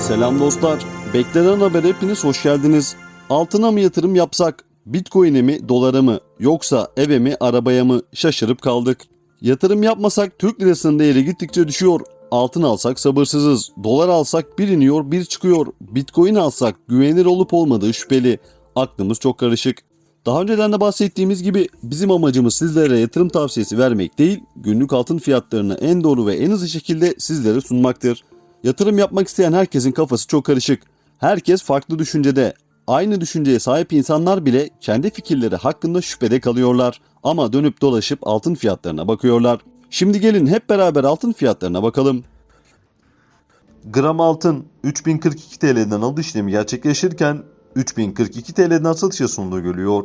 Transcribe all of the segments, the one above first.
Selam dostlar. Beklenen habere hepiniz hoş geldiniz. Altına mı yatırım yapsak? Bitcoin'e mi, dolara mı? Yoksa eve mi, arabaya mı? Şaşırıp kaldık. Yatırım yapmasak Türk lirasının değeri gittikçe düşüyor. Altın alsak sabırsızız. Dolar alsak bir iniyor bir çıkıyor. Bitcoin alsak güvenilir olup olmadığı şüpheli. Aklımız çok karışık. Daha önceden de bahsettiğimiz gibi bizim amacımız sizlere yatırım tavsiyesi vermek değil, günlük altın fiyatlarını en doğru ve en hızlı şekilde sizlere sunmaktır. Yatırım yapmak isteyen herkesin kafası çok karışık. Herkes farklı düşüncede. Aynı düşünceye sahip insanlar bile kendi fikirleri hakkında şüphede kalıyorlar. Ama dönüp dolaşıp altın fiyatlarına bakıyorlar. Şimdi gelin hep beraber altın fiyatlarına bakalım. Gram altın 3042 TL'den alış işlemi gerçekleşirken 3042 TL'den satışa sunduğu görülüyor.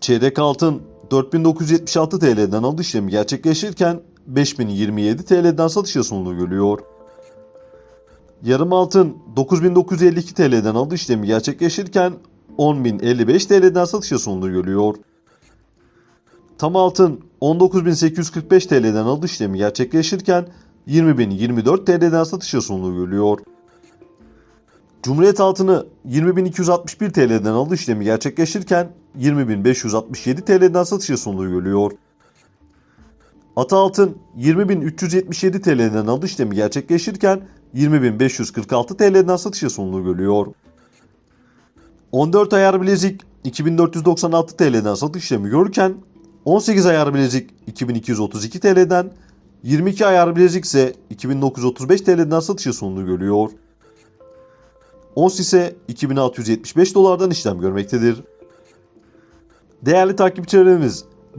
Çeyrek altın 4976 TL'den alış işlemi gerçekleşirken 5027 TL'den satışa sunduğu görülüyor. Yarım altın 9952 TL'den alış işlemi gerçekleşirken 10.055 TL'den satışa sunduğu görülüyor. Tam altın 19.845 TL'den alış işlemi gerçekleşirken 20.024 TL'den satışa sunduğu görülüyor. Cumhuriyet altını 20.261 TL'den alış işlemi gerçekleşirken 20.567 TL'den satışa sunduğu görülüyor. Ata altın 20.377 TL'den alış işlemi gerçekleşirken 20.546 TL'den satışa sunduğu görülüyor. 14 ayar bilezik 2496 TL'den satış işlemi görürken 18 ayar bilezik 2232 TL'den 22 ayar bilezik ise 2935 TL'den satışa sunduğu görülüyor. Ons ise 2675 dolardan işlem görmektedir. Değerli takipçilerimiz,